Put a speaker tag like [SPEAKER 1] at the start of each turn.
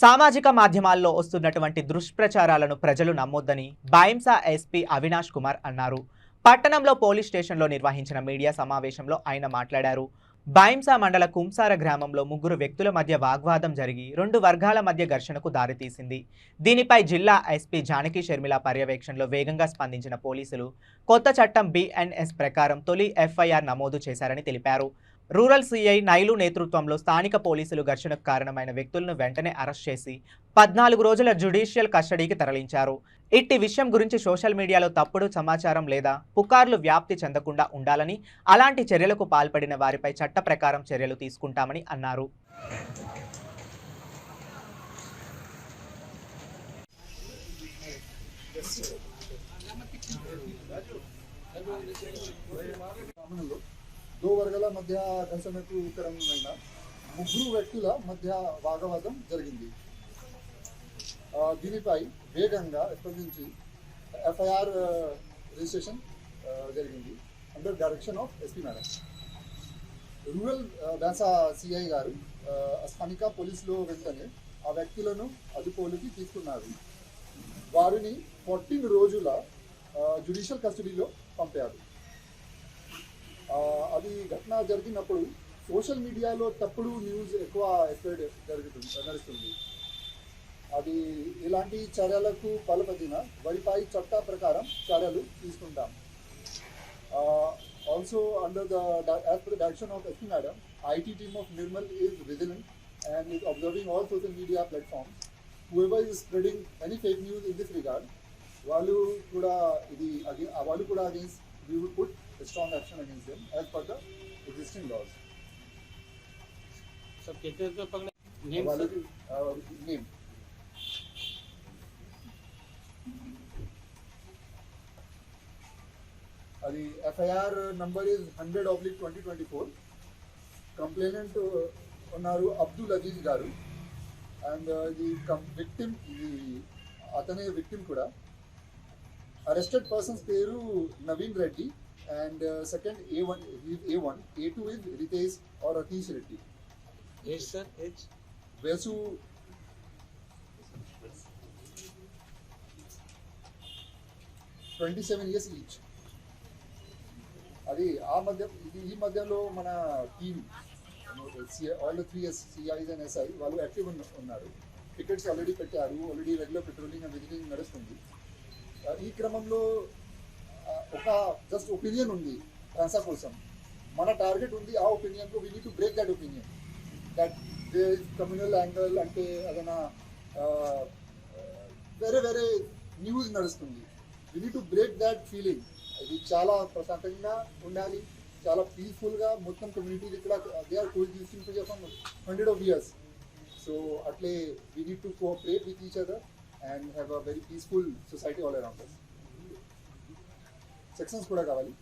[SPEAKER 1] సామాజిక మాధ్యమాల్లో వస్తున్నటువంటి దుష్ప్రచారాలను ప్రజలు నమ్మొద్దని బాయింసా ఎస్పీ అవినాష్ కుమార్ అన్నారు. పట్టణంలో పోలీస్ స్టేషన్లో నిర్వహించిన మీడియా సమావేశంలో ఆయన మాట్లాడారు. బాయింసా మండల కుంసార గ్రామంలో ముగ్గురు వ్యక్తుల మధ్య వాగ్వాదం జరిగి రెండు వర్గాల మధ్య ఘర్షణకు దారితీసింది. దీనిపై జిల్లా ఎస్పీ జానకి షర్మిల పర్యవేక్షణలో వేగంగా స్పందించిన పోలీసులు కొత్త చట్టం బిఎన్ఎస్ ప్రకారం తొలి ఎఫ్ఐఆర్ నమోదు చేశారని తెలిపారు. రూరల్ సీఐ నైలు నేతృత్వంలో స్థానిక పోలీసులు ఘర్షణకు కారణమైన వ్యక్తులను వెంటనే అరెస్ట్ చేసి పద్నాలుగు రోజుల జ్యుడిషియల్ కస్టడీకి తరలించారు. ఇట్టి విషయం గురించి సోషల్ మీడియాలో తప్పుడు సమాచారం లేదా పుకార్లు వ్యాప్తి చెందకుండా ఉండాలని అలాంటి చర్యలకు పాల్పడిన వారిపై చట్ట ప్రకారం చర్యలు తీసుకుంటామని అన్నారు.
[SPEAKER 2] గ్రామంలో దో వర్గాల మధ్య ఘర్షణకు కారణమైన ముగ్గురు వ్యక్తుల మధ్య వాగ్వాదం జరిగింది. దీనిపై వేగంగా స్పందించి ఎఫ్ఐఆర్ రిజిస్ట్రేషన్ జరిగింది. Under direction of SP madam rural డాన్సా CI గారు స్థానిక పోలీసులు వెంటనే ఆ వ్యక్తులను అదుపులోకి తీసుకున్నారు. వారిని ఫోర్టీన్ రోజుల జ్యుడిషియల్ కస్టడీలో పంపారు. అది ఘటన జరిగినప్పుడు సోషల్ మీడియాలో తప్పుడు న్యూస్ ఎక్కువ స్ప్రెడ్ జరుగుతుంది నడుస్తుంది. అది ఇలాంటి చర్యలకు పాల్పడిన వారిపై చట్ట ప్రకారం చర్యలు తీసుకుంటాం. Also under the as per direction of SP madam IT team of Nirmal is vigilant and is observing all social media platforms whoever is spreading any fake news in this regard వాళ్ళు కూడా ఇది వాళ్ళు కూడా against we would put a strong action against them as per the existing laws. Sir, name. Uh, the FIR number is 100 of 2024. Complainant Onaru uh, Abdul Aziz Garu and uh, the victim, the Athane victim kura Arrested person's Peru Naveen Reddy, and uh, second A1, A1, A2 is Ritesh or Atish
[SPEAKER 3] Reddy. Yes, sir.
[SPEAKER 2] H. Vasu. Twenty-seven years each. అది ఆ మధ్య ఇది ఈ మధ్యలో మన team all three S CIs and SI వాళ్ళు active ఉన్నారు tickets already పెట్టారు already regular patrolling and visiting నడుస్తుంది uh, ఈ క్రమంలో ఒక జస్ట్ ఒపీనియన్ ఉంది ట్రాన్సా కోసం. మన టార్గెట్ ఉంది ఆ ఒపీనియన్లో we need to break that opinion that communal angle అంటే ఏదైనా వేరే వేరే న్యూస్ నడుస్తుంది. We need to break that feeling ఇది చాలా ప్రశాంతంగా ఉండాలి చాలా పీస్ఫుల్గా మొత్తం కమ్యూనిటీ ఇక్కడ they are coexisting together from hundred of years so అట్లే we need to cooperate with each other and have a very peaceful society all around sections కూడా కావాలి.